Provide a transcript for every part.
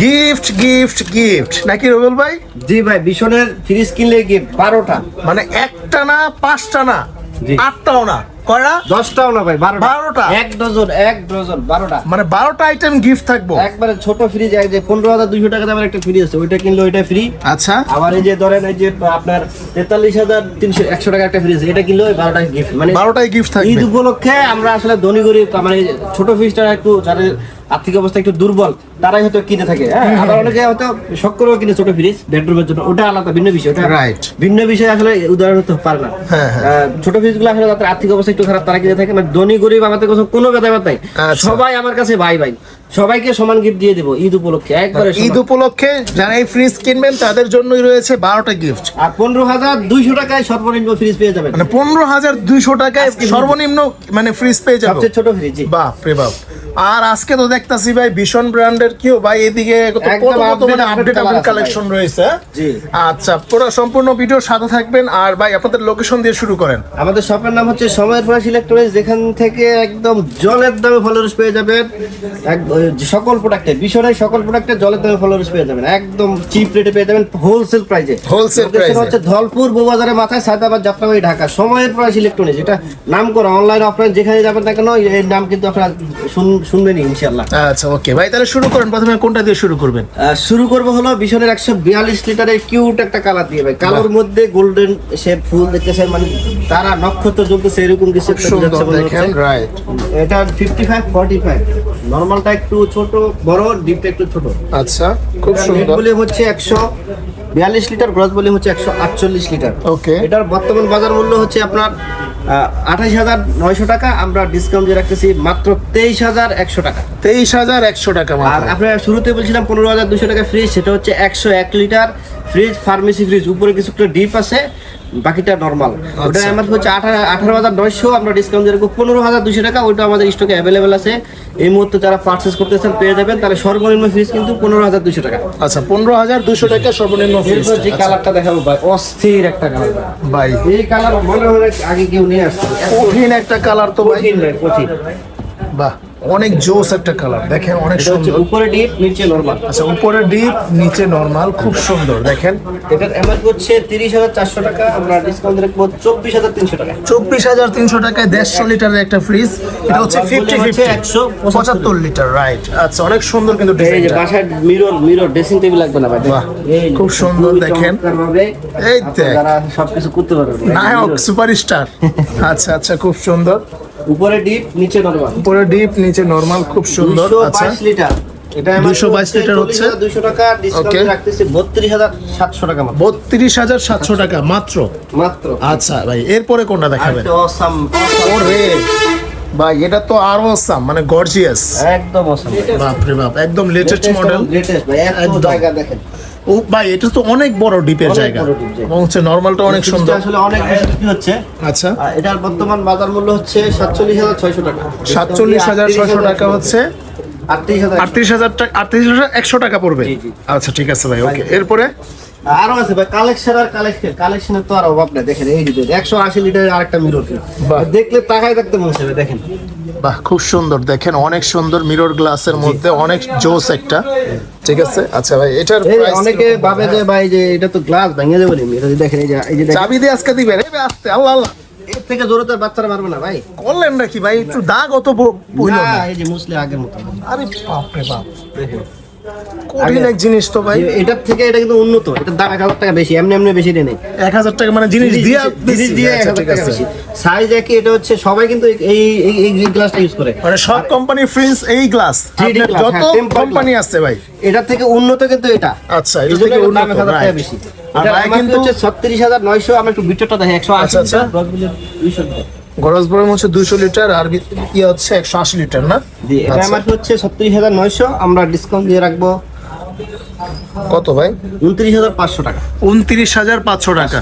Gift gift gift নাকি রবিউল ভাই? জি ভাই বিশনের ফ্রিজ কিনলে গিফট বারোটা? মানে একটা না পাঁচটা না। আটটাও না। কয়টা? দশটাও না ভাই বারোটা। বারোটা? এক ডজন এক ডজন বারোটা। মানে বারোটা আইটেম গিফট থাকব। একবারে ছোট ফ্রিজ এক যে পনেরো হাজার দুইশো টাকা দামের একটা ফ্রিজ আছে ওইটা কিনলে ওইটা ফ্রি আচ্ছা। আবার এই যে ধরেন এই যে আপনার তেতাল্লিশ হাজার তিনশো একশো টাকা একটা ফ্রিজ এটা কিনলে ওই বারোটা গিফট মানে বারোটাই গিফট থাকবে। ঈদ উপলক্ষে আমরা আসলে ধনী গরিব মানে ছোট ফ্রিজটা একটু যাদের আর্থিক অবস্থা একটু দুর্বল তারাই হয়তো কিনে থাকে হ্যাঁ? আবার অনেকে হয়তো শখ করেও কিনে ছোট ফ্রিজ বেডরুমের জন্য। ওটা আলাদা ভিন্ন বিষয় ওটা Right. ভিন্ন বিষয় আসলে উদাহরণ হতে পারে না। হ্যাঁ, হ্যাঁ। ছোট ফ্রিজগুলো আসলে তাদের আর্থিক অবস্থা একটু খারাপ তারা কিনে থাকে। মানে ধনী গরিব আমাদের কাছে কোনো ভেদাভেদ নাই। আচ্ছা। সবাই আমার কাছে ভাই ভাই। সবাইকে সমান গিফট দিয়ে দেবো ঈদ উপলক্ষে একবারে ঈদ উপলক্ষে যারা এই ফ্রিজ কিনবেন তাদের জন্যই রয়েছে বারোটা গিফট আর পনেরো হাজার দুইশো টাকায় সর্বনিম্ন ফ্রিজ পেয়ে যাবেন। মানে পনেরো হাজার দুইশো টাকায় সর্বনিম্ন মানে ফ্রিজ পেয়ে যাব। সবচেয়ে ছোট ফ্রিজ বাপ রে বাপ। আর আজকে তো দেখতাছি ভাই ভীষণ ব্র্যান্ডের কিও ভাই এদিকে কত মানে update, আপডেট আপডেট কালেকশন রয়েছে? আচ্ছা পুরো সম্পূর্ণ ভিডিওর সাথে থাকবেন। আর ভাই আপনাদের লোকেশন দিয়ে শুরু করেন। আমাদের শপের নাম হচ্ছে সময়ের প্রয়াস ইলেকট্রনিক্স যেখান থেকে একদম জলের দামে ফলোয়ার্স পেয়ে যাবেন। সকল প্রোডাক্টে বিষয় সকল প্রোডাক্টে জলের দামে ফলোয়ার্স পেয়ে যাবেন। একদম চিপ রেটে পেয়ে যাবেন হোলসেল প্রাইজে হোলসেল এ। হচ্ছে ধলপুর বউবাজারের মাথায় সায়দাবাদ যাত্রাবাড়ি ঢাকা। সময়ের প্রয়াস ইলেকট্রনিক্স এটা নাম করা অনলাইন অফলাইন যেখানে যাবেন না কেন এই নাম কিন্তু আপনারা শুন- শুনবেনই ইনশাল্লাহ আচ্ছা ওকে। ভাই তাহলে শুরু করেন। প্রথমে কোনটা দিয়ে শুরু করবেন? শুরু করব হলো বিশনের একশো বিয়াল্লিশ লিটারের কিউট একটা কালার দিয়ে ভাই। কালোর মধ্যে গোল্ডেন সে ফুল দেখতেছে মানে তারা নক্ষত্র জ্বলতেছে এরকম কিছু। রাইট এটা ফিফটি ফাইভ ফর্টি ফাইভ নর্মালটা একটু ছোট বড় ডিপটা একটু ছোট। আচ্ছা খুব সুন্দর। ভলিউম হচ্ছে একশো বিয়াল্লিশ লিটার গ্রস ভলিউম হচ্ছে একশো আটচল্লিশ লিটার। ওকে। এটার বর্তমান বাজার মূল্য হচ্ছে আপনার আঠাশ হাজার নয়শো টাকা আমরা ডিসকাউন্ট দিয়ে রাখতেছি মাত্র তেইশ হাজার একশো টাকা। তেইশ হাজার একশো টাকা আর আপনারা আপনার শুরুতে বলছিলাম পনেরো হাজার দুশো টাকা ফ্রিজ সেটা হচ্ছে একশো এক লিটার ফ্রিজ ফার্মেসি ফ্রিজ উপরে কিছু একটা ডিপ আছে। বাকিটা নর্মাল ওটা আমার হচ্ছে আঠারো আঠারো হাজার নয়শো আমরা ডিসকাউন্ট দিয়ে রাখব। পনেরো হাজার দুশো টাকা ওইটা আমাদের স্টকে অ্যাভেলেবেল আছে। এই মুহূর্তে যারা পার্চেস করতে চান পেয়ে যাবেন। তাহলে সর্বনিম্ন ফ্রিজ কিন্তু পনেরো হাজার দুশো টাকা। আচ্ছা পনেরো হাজার দুশো টাকা সর্বনিম্ন ফিস যে কালারটা দেখাবো ভাই অস্থির একটা কালার ভাই। এই কালার মনে হয় আগে কেউ নিয়ে আসছে। কঠিন একটা কালার তো ভাই কঠিন। বাহ। অনেক জোস একটা কালার দেখেন অনেক সুন্দর। উপরে ডিপ নিচে নর্মাল আচ্ছা উপরে ডিপ নিচে নরমাল খুব সুন্দর। দেখেন। এটার এমআরপি হচ্ছে তিরিশ হাজার চারশো টাকা আমরা ডিসকাউন্ট রাখব চব্বিশ হাজার তিনশো টাকা। চব্বিশ হাজার তিনশো টাকায় দেড়শো লিটারের একটা ফ্রিজ এটা হচ্ছে আর ফিফটি volume হচ্ছে ফিফটি 175 পঁচাত্তর লিটার রাইট আচ্ছা অনেক সুন্দর কিন্তু এই যে ডিজাইনটা মিরর মিরর ড্রেসিং টেবিল লাগবে না ভাই। বাহ, খুব সুন্দর দেখেন। এই দেখ। সবকিছু করতে পারবেন। নায়ক সুপারস্টার আচ্ছা আচ্ছা খুব সুন্দর। উপরে ডিপ নিচে নরমাল। উপরে ডিপ নিচে নরমাল খুব সুন্দর। আচ্ছা। লিটার। এটা 222 লিটার হচ্ছে? দুশো টাকা ডিসকাউন্ট রাখতেছি বত্রিশ হাজার সাতশো টাকা মাত্র। বত্রিশ হাজার সাতশো টাকা মাত্র? মাত্র। আচ্ছা ভাই এরপরে কোনটা দেখাবেন? ওরে ভাই এটা তো আরও সাম মানে গর্জিয়াস একদম। বাপ রে বাপ একদম লেটেস্ট মডেল এবং ভাই, এত জায়গা দেখেন। ও ভাই এটা তো অনেক বড় ডিপের জায়গা। এবং হচ্ছে নর্মালটা অনেক সুন্দর। আসলে অনেক বেশি বিক্রি হচ্ছে। আচ্ছা। এটার বর্তমান বাজার মূল্য হচ্ছে সাতচল্লিশ হাজার ছয়শো টাকা। সাতচল্লিশ হাজার ছয়শো টাকা হচ্ছে আটত্রিশ হাজার টাকা আটত্রিশ হাজার একশো টাকা পড়বে। আচ্ছা ঠিক আছে ভাই ওকে। এরপরে? আরও আছে ভাই কালেকশন আর কালেকশন। কালেকশনের তো আর অভাব নেই দেখেন এই যে একশো আশি লিটারের আরেকটা মিরর। দেখলে তাকায় দেখতে মনে ভাই, দেখেন। বাহ খুব সুন্দর। দেখেন অনেক সুন্দর মিরর গ্লাসের মধ্যে অনেক জোস একটা। ঠিক আছে? আচ্ছা ভাই এটার এই অনেকে ভাবে যে ভাই যে এটা তো গ্লাস ভেঙে যাবে নি। এটা দেখেন এই যে এই যে চাবি দিয়ে আজকে দিবেন এই আস্তে আল্লাহ আল্লাহ। এর থেকে জোরে তো আর বাচ্চারা পারবে না ভাই। করলেন নাকি ভাই? একটু দাগ অত বইল না, এই যে মুসলি আগের মতো। আরে বাপ রে বাপ। দেখেন। কঠিন এক জিনিস তো ভাই। এটার থেকে এটা কিন্তু উন্নত এটার দাম এক হাজার টাকা বেশি এমনি এমনি বেশি নেই। এক হাজার টাকা মানে জিনিস দিয়া জিনিস দিয়ে এক আচ্ছা, হাজার টাকা বেশি। সাইজ একই এটা হচ্ছে সবাই কিন্তু এই এই গ্লাসটা ইউজ করে। মানে সব কোম্পানির ফ্রিজ এই গ্লাস যত হ্যাঁ, কোম্পানি আছে ভাই। এটার থেকে উন্নত কিন্তু এটা। আচ্ছা এটা থেকে উন্নত টাকা বেশি। আর ভাই কিন্তু কিন্তু হচ্ছে ছত্রিশ হাজার নয়শো আমি একটু বিটটা দেখি একশো আশি আচ্ছা, আচ্ছা। গরজ বরম হচ্ছে দুইশো লিটার আর ইয়ে হচ্ছে একশো আশি লিটার না? এটা আচ্ছা। আমার হচ্ছে ছত্রিশ হাজার নয়শো। আমরা ডিসকাউন্ট দিয়ে রাখব। কত ভাই? উনত্রিশ হাজার পাঁচশো টাকা। উনত্রিশ হাজার পাঁচশো টাকা।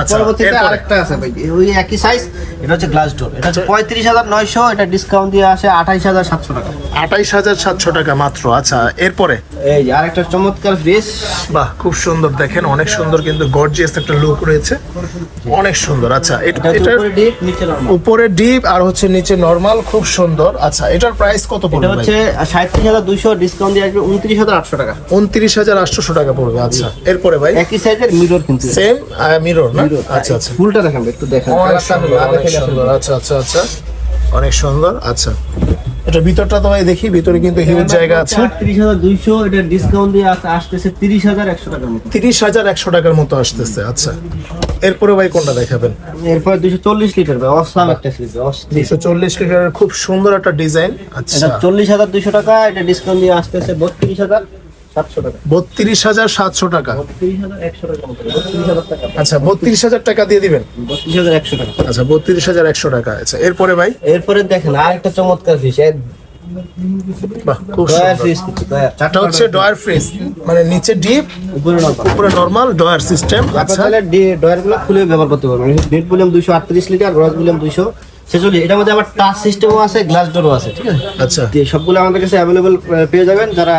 আচ্ছা। পরবর্তীতে আরেকটা আছে ভাই ওই একই সাইজ এটা হচ্ছে গ্লাস ডোর এটা হচ্ছে পঁয়ত্রিশ হাজার নয়শো এটা ডিসকাউন্ট দিয়ে আসে আঠাইশ হাজার সাতশো টাকা। আঠাইশ হাজার সাতশো টাকা মাত্র। আচ্ছা এরপরে? এই যে আরেকটা চমৎকার ফ্রিজ বাহ খুব সুন্দর দেখেন অনেক সুন্দর কিন্তু গর্জিয়াস একটা লুক রয়েছে। অনেক সুন্দর আচ্ছা এটা এটা উপরে ডিপ নিচে নরমাল উপরে ডিপ আর হচ্ছে নিচে নরমাল খুব সুন্দর। আচ্ছা এটার প্রাইস কত এটা পড়বে হচ্ছে সাঁত্রিশ হাজার দুইশো ডিসকাউন্ট দিয়ে আসবে উনত্রিশ হাজার আটশো টাকা। উনত্রিশ হাজার আটশোশো টাকা পড়বে আচ্ছা। এরপরে ভাই? একই সাইজের মিরর কিন্তু সেম মিরর না? আচ্ছা আচ্ছা। ফুলটা দেখান একটু দেখেন। আচ্ছা আচ্ছা আচ্ছা। অনেক সুন্দর আচ্ছা। এটা ভিতরটা তো ভাই দেখি ভিতরে কিন্তু হিউজ জায়গা আছে। তিরিশ হাজার দুইশো এটা ডিসকাউন্ট দিয়ে আসতেছে তিরিশ হাজার একশো টাকার মতো। তিরিশ হাজার একশো টাকার মতো আসতেছে আচ্ছা। এরপরে ভাই কোনটা দেখাবেন? এরপর দুইশো চল্লিশ লিটার ভাই অসলাম একটা ফ্রিজ অস্থির দুশো চল্লিশ লিটারের খুব সুন্দর একটা ডিজাইন আচ্ছা। এটা চল্লিশ হাজার দুইশো টাকা এটা ডিসকাউন্ট দিয়ে আসতেছে বত্রিশ হাজার। সাতশো টাকা বত্রিশ হাজার সাতশো টাকা। আচ্ছা বত্রিশ হাজার টাকা দিয়ে দিবেন? বত্রিশ হাজার একশো টাকা। আচ্ছা বত্রিশ হাজার একশো টাকা আচ্ছা এরপরে ভাই? এরপরে দেখেন আরেকটা চমৎকার ফিস এটা হচ্ছে ডয়ার ফ্রিজ মানে নিচে ডিপ উপরে উপরে নরমাল ডয়ার সিস্টেম আপনার আচ্ছা। চাইলে ডয়ারগুলো খুলে ব্যবহার করতে পারবেন। নেট ভলিউম দুইশো আটত্রিশ লিটার গ্রস ভলিউম দুইশো। ছেচল্লিশ এটার মধ্যে আবার টাচ সিস্টেমও আছে গ্লাস ডোরও আছে ঠিক আছে? আচ্ছা। সবগুলো আমাদের কাছে অ্যাভেলেবল পেয়ে যাবেন। যারা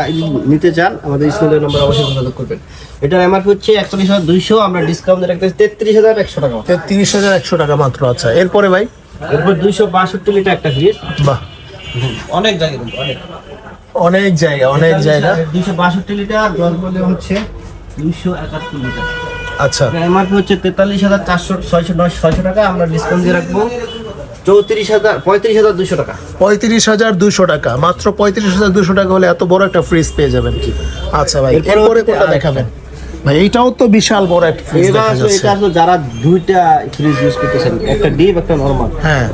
নিতে চান আমাদের স্কুলের নম্বর অবশ্যই যোগাযোগ করবেন। এটার এমআরপি হচ্ছে একচল্লিশ হাজার দুইশো আমরা ডিসকাউন্ট রাখতে তেত্রিশ হাজার একশো টাকা তিরিশ হাজার একশো টাকা মাত্র আচ্ছা। এরপরে ভাই? এরপর দুইশো বাষট্টি লিটার একটা ফ্রিজ বাহ। অনেক জায়গা অনেক। অনেক জায়গা অনেক জায়গা। দুইশো বাষট্টি লিটার দশ বলে হচ্ছে দুইশো একাত্তর লিটার। আচ্ছা। এমআরপি হচ্ছে তেতাল্লিশ হাজার চারশো ছয়শো নয় ছয়শো টাকা আমরা ডিসকাউন্ট দিয়ে রাখব। চৌত্রিশ হাজার পঁয়ত্রিশ হাজার দুশো টাকা। পঁয়ত্রিশ হাজার দুশো টাকা মাত্র পঁয়ত্রিশ হাজার দুশো টাকা হলে এত বড় একটা ফ্রিজ পেয়ে যাবেন। আচ্ছা ভাই এরপরে কোনটা দেখাবেন? ভাই এইটাও তো বিশাল বড় একটা ফ্রিজ দেখা যাচ্ছে। এটা আসলে যারা দুইটা ফ্রিজ ইউজ করতেছেন একটা ডিপ একটা নরমাল হ্যাঁ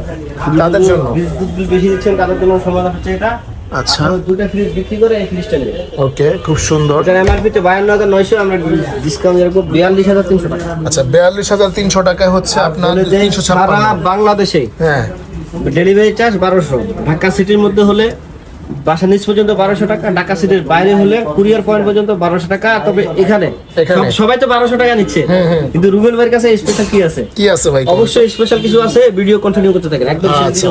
তাদের জন্য। বিদ্যুৎ বিল বেশি দিচ্ছেন তাদের জন্য সমাধান হচ্ছে এটা। আচ্ছা। দুটো ফ্রিজ বিক্রি করে এই ফ্রিজটা নেবে ওকে খুব সুন্দর। এটা এমআরপি তো বায়ান্ন হাজার নয়শো আমরা ডিসকাউন্ট রাখব বিয়াল্লিশ হাজার তিনশো টাকা। আচ্ছা বিয়াল্লিশ হাজার তিনশো টাকায় হচ্ছে আপনার তাহলে যে তিনশো সারা বাংলাদেশে হ্যাঁ। ডেলিভারি চার্জ বারোশো। ঢাকা সিটির মধ্যে হলে বাসা নিচ পর্যন্ত বারোশো টাকা ঢাকা সিটির বাইরে হলে কুরিয়ার পয়েন্ট পর্যন্ত বারোশো টাকা তবে এখানে। সবাই তো বারোশো টাকা নিচ্ছে। কিন্তু রুবেল ভাইয়ের কাছে স্পেশাল কি আছে? কি আছে ভাই? অবশ্যই স্পেশাল কিছু আছে ভিডিও কন্টিনিউ করতে থাকেন। একদম আচ্ছা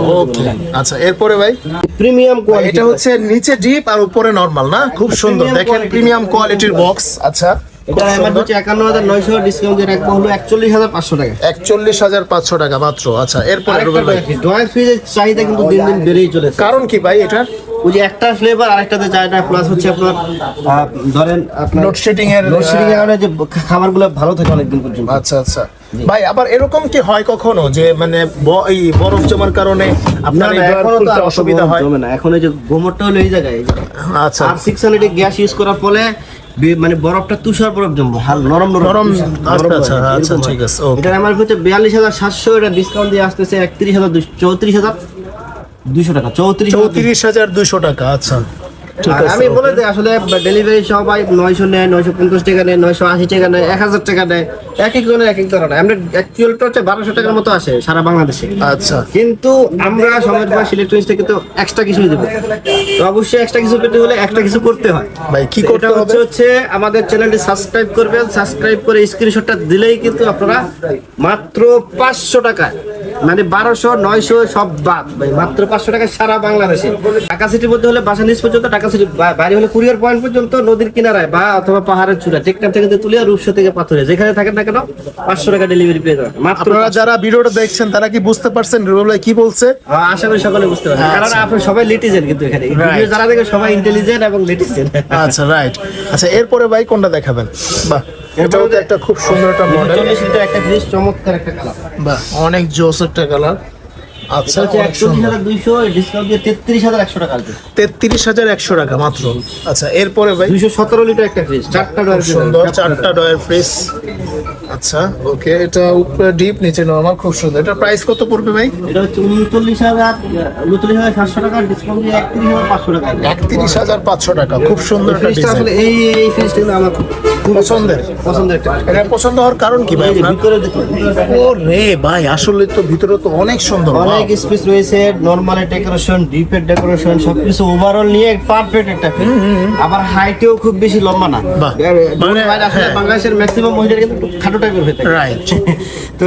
আচ্ছা এরপরে ভাই? প্রিমিয়াম কোয়ালিটি এটা হচ্ছে নিচে ডিপ আর উপরে নরমাল না? খুব সুন্দর। দেখেন প্রিমিয়াম কোয়ালিটির বক্স আচ্ছা এটা ডিসকাউন্ট দিয়ে রাখব হলো একচল্লিশ হাজার পাঁচশো টাকা। একচল্লিশ হাজার পাঁচশো টাকা মাত্র। আচ্ছা এরপরে রুবেল ভাই। ড্রয়ার ফ্রিজের চাহিদা কিন্তু দিন দিন বেড়েই চলেছে। কারণ কি ভাই এটার? ওই যে একটা ফ্লেভার আরেকটাতে যায় না প্লাস হচ্ছে আপনার ধরেন আপনার লোডশেডিং এর লোডশেডিং এর কারণে যে খাবারগুলো ভালো থাকে অনেকদিন পর্যন্ত। আচ্ছা আচ্ছা। ভাই আবার এরকম কি হয় কখনো যে মানে এই বরফ জমার কারণে আপনার এখনও তো অসুবিধা হয়? জমে না। এখন এই যে গোমরটা হলো এই জায়গায় আচ্ছা। আর সিক্স হান্ড্রেড গ্যাস ইউজ করার ফলে মানে বরফটা তুষার বরফ জমবো হাল নরম নরম আচ্ছা, আচ্ছা, আচ্ছা, ঠিক আছে. এটার আমার হচ্ছে বিয়াল্লিশ হাজার সাতশো এটা ডিসকাউন্ট দিয়ে আসতেছে একত্রিশ হাজার চৌত্রিশ হাজার দুইশো টাকা চৌত্রিশ চৌত্রিশ হাজার দুশো টাকা আচ্ছা। আমি বলে দিই আসলে ডেলিভারি সবাই নয়শো নেয় নয়শো পঞ্চাশ টাকা নেয় নয়শো আশি টাকা নেয় এক হাজার টাকা নেয় এক এক জনের এক এক ধরনের। আমরা অ্যাকচুয়ালটা হচ্ছে বারোশো টাকার মতো আসে সারা বাংলাদেশে। আচ্ছা। কিন্তু আমরা সমাজ বা ইলেকট্রনিক্স থেকে তো এক্সট্রা কিছু দেবো। তো অবশ্যই এক্সট্রা কিছু পেতে হলে একটা কিছু করতে হয়। ভাই কি করতে হবে? হচ্ছে হচ্ছে আমাদের চ্যানেলটি সাবস্ক্রাইব করবেন সাবস্ক্রাইব করে স্ক্রিনশটটা দিলেই কিন্তু আপনারা মাত্র পাঁচশো টাকায় মানে বারোশো নয়শো সব বাদ মাত্র পাঁচশো টাকা সারা বাংলাদেশে। ঢাকা সিটির মধ্যে হলে বাসা নিচ পর্যন্ত ঢাকা সিটি বাইরে হলে কুরিয়ার পয়েন্ট পর্যন্ত নদীর কিনারায় বা অথবা পাহাড়ের চূড়া টেকটাপ থেকে তুলিয়া রূপসা থেকে পাথরে। যেখানে থাকেন না কেন পাঁচশো টাকা ডেলিভারি পেয়ে যাবেন। মাত্র আপনারা যারা ভিডিওটা দেখছেন তারা কি বুঝতে পারছেন? রুবেল ভাই কি বলছে? আশা করি সকলে বুঝতে পারছেন কারণ আপনি সবাই লিটিজেন কিন্তু এখানে। ভিডিও যারা দেখে সবাই ইন্টেলিজেন্ট এবং লিটিজেন আচ্ছা রাইট আচ্ছা এরপরে ভাই কোনটা দেখাবেন? বাহ। এটাও তো একটা খুব সুন্দর একটা মডেল একটা বেশ চমৎকার একটা কালার বাহ। অনেক জোস একটা কালার আচ্ছা হাজার তেত্রিশ একশো টাকা মাত্র? আচ্ছা এরপরে ভাই? দুইশো সতেরো লিটার একটা ফ্রিজ চারটা খুব সুন্দর চারটা ডয়ের ফ্রিজ আচ্ছা ওকে এটা উপরে ডিপ নিচে নরমাল খুব সুন্দর। এটা প্রাইস কত পড়বে ভাই? এটা হচ্ছে উনচল্লিশ হাজার উনচল্লিশ হাজার সাতশো টাকা ডিসকাউন্ট দিয়ে একত্রিশ হাজার পাঁচশো টাকা। একত্রিশ হাজার পাঁচশো টাকা খুব সুন্দর ফ্রিজটা আসলে এই এই ফ্রিজটা আমার পছন্দের? পছন্দের এটা পছন্দ হওয়ার কারণ কি ভাই আপনার? ভিতরে ও রে ভাই আসলে তো ভিতরে তো অনেক সুন্দর অনেক অনেক স্পেস রয়েছে নরমাল ডেকোরেশন ডিপের ডেকোরেশন সবকিছু ওভারঅল নিয়ে পারফেক্ট একটা ফ্রিজ আবার হাইটেও খুব বেশি লম্বা না। মানে, হ্যাঁ। বাংলাদেশের ম্যাক্সিমাম মহিলার কিন্তু খাটো টাইপের হয়ে থাকে। তো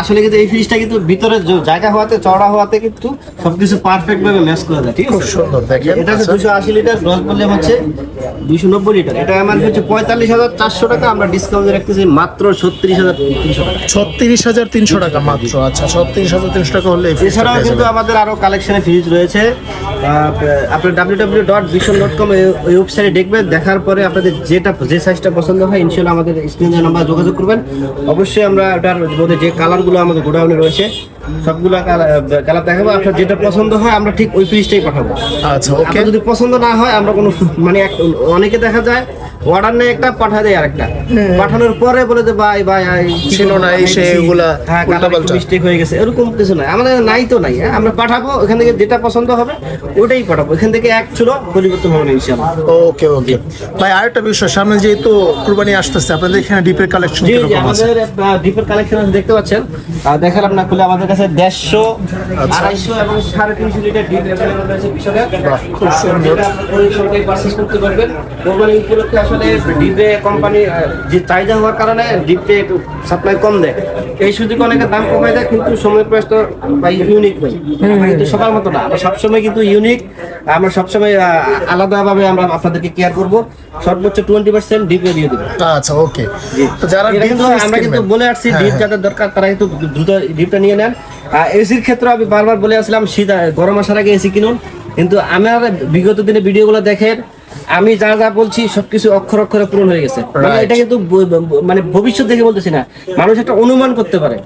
আসলে কিন্তু এই ফ্রিজটা কিন্তু ভিতরে জায়গা হওয়াতে চড়া হওয়াতে কিন্তু সবকিছু পারফেক্ট ভাবে ম্যাচ করে দেয় ঠিক আছে? সুন্দর দেখেন। এটা হচ্ছে। দুশো আশি লিটার গ্রস ভলিউম হচ্ছে দুইশো নব্বই লিটার এটা আমার হচ্ছে পঁয়তাল্লিশ হাজার চারশো টাকা আমরা ডিসকাউন্ট রাখতেছি মাত্র ছত্রিশ হাজার তিনশো টাকা। ছত্রিশ হাজার তিনশো টাকা মাত্র আচ্ছা ছত্রিশ হাজার তিনশো টাকা ফ্রিজটা এছাড়াও কিন্তু আমাদের আরও কালেকশনে ফ্রিজ রয়েছে। আপনার W W dot vision dot com এই ওয়েবসাইটে দেখবেন দেখার পরে আপনাদের যেটা যে সাইজটা পছন্দ হয় ইনশাল্লাহ আমাদের স্ক্রিনে নাম্বার যোগাযোগ করবেন। অবশ্যই আমরা ওটার মধ্যে যে কালারগুলো আমাদের গোডাউনে রয়েছে সবগুলো কালার দেখাবো। আপনার যেটা পছন্দ হয় আমরা ঠিক ওই ফ্রিজটাই পাঠাবো। আচ্ছা ওকে যদি পছন্দ না হয় আমরা কোনো মানে অনেকে দেখা যায় অর্ডার নেই একটা পাঠা দেয় আরেকটা। পাঠানোর পরে বলে যে ভাই ভাই ছিল না, এই সে হ্যাঁ মিস্টেক হয়ে গেছে। এরকম কিছু নাই। আমাদের নাই তো নাই হ্যাঁ? আমরা পাঠাবো ওখান থেকে যেটা পছন্দ হবে ওটাই পাঠাবো। এখান থেকে এক ছিল পরিবর্তন হবে না ইনশাআল্লাহ। ওকে ওকে। ভাই আরেকটা বিষয় সামনে যেহেতু কুরবানি আসতেছে আপনাদের এখানে ডিপের কালেকশন কীরকম আছে? আমাদের ডিপের কালেকশন দেখতে পাচ্ছেন। দেখালাম না খুলে আমাদের কাছে দেড়শো আচ্ছা। আড়াইশো এবং সাড়ে তিনশো লিটার ডিপ অ্যাভেলেবল রয়েছে বিষয়ে খুব সুন্দর। পারচেস করতে পারবেন। কোরবানি উপলক্ষে আসলে ডিপে কোম্পানি যে চাহিদা হওয়ার কারণে ডিপে একটু সাপ্লাই কম দেয়। এই সুযোগে অনেকে দাম কমায় দেয় কিন্তু সময় প্রয়াস তো বা ইউনিক নয় কিন্তু সবার মতো না আমরা সবসময় কিন্তু ইউনিক আমরা সবসময় আলাদাভাবে আমরা আপনাদেরকে কেয়ার করব। সর্বোচ্চ টোয়েন্টি পার্সেন্ট ডিপে দিয়ে দেবো। আচ্ছা ওকে তো যারা কিন্তু আমরা কিন্তু বলে আসছি হ্যাঁ, ডিপ হ্যাঁ। যাদের দরকার তারা কিন্তু দ্রুত ডিপটা নিয়ে নেন। এসির ক্ষেত্রে আমি বারবার বলে আসলাম শীত গরম আসার আগে এসি কিনুন। কিন্তু আমার বিগত দিনে ভিডিওগুলো দেখেন আমি যা যা বলছি সবকিছু অক্ষর অক্ষরে পূরণ হয়ে গেছে। মানে এটা কিন্তু মানে ভবিষ্যৎ দেখে বলতেছি না। মানুষ একটা অনুমান করতে পারে।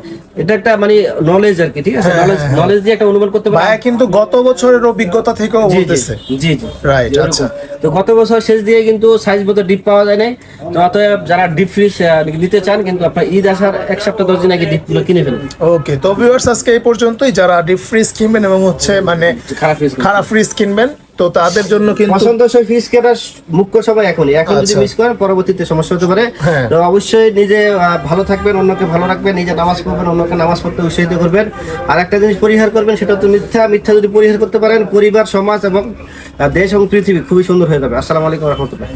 এটা একটা মানে নলেজ আর কি ঠিক আছে? হ্যাঁ, নলেজ হ্যাঁ, নলেজ দিয়ে একটা অনুমান করতে পারে। ভাইয়া কিন্তু গত বছরের অভিজ্ঞতা থেকেও জি, বলতেছে। জি জি। রাইট আচ্ছা। তো গত বছর শেষ দিয়ে কিন্তু সাইজ মতো ডিপ পাওয়া যায় নাই। তো অতএব যারা ডিপ ফ্রিজ নিতে চান কিন্তু আপনার ঈদ আসার এক সপ্তাহ দশ দিন আগে ডিপগুলো কিনে ফেলুন। ওকে তো ভিউয়ার্স আজকে এই পর্যন্তই। যারা ডিপ ফ্রিজ কিনবেন এবং হচ্ছে মানে খারাপ ফ্রিজ খারাপ ফ্রিজ কিনবেন তো তাদের জন্য কিন্তু পছন্দসই ফিস কেনার মুখ্য সবাই এখনই। এখন যদি আচ্ছা। মিস করেন পরবর্তীতে সমস্যা হতে পারে। হ্যাঁ। তো অবশ্যই নিজে ভালো থাকবেন অন্যকে ভালো রাখবেন নিজে নামাজ পড়বেন অন্যকে নামাজ পড়তে উৎসাহিত করবেন। আর একটা জিনিস পরিহার করবেন সেটা তো মিথ্যা মিথ্যা যদি পরিহার করতে পারেন পরিবার সমাজ এবং দেশ এবং পৃথিবী খুবই সুন্দর হয়ে যাবে। আসসালামু আলাইকুম রহমতুল্লাহ।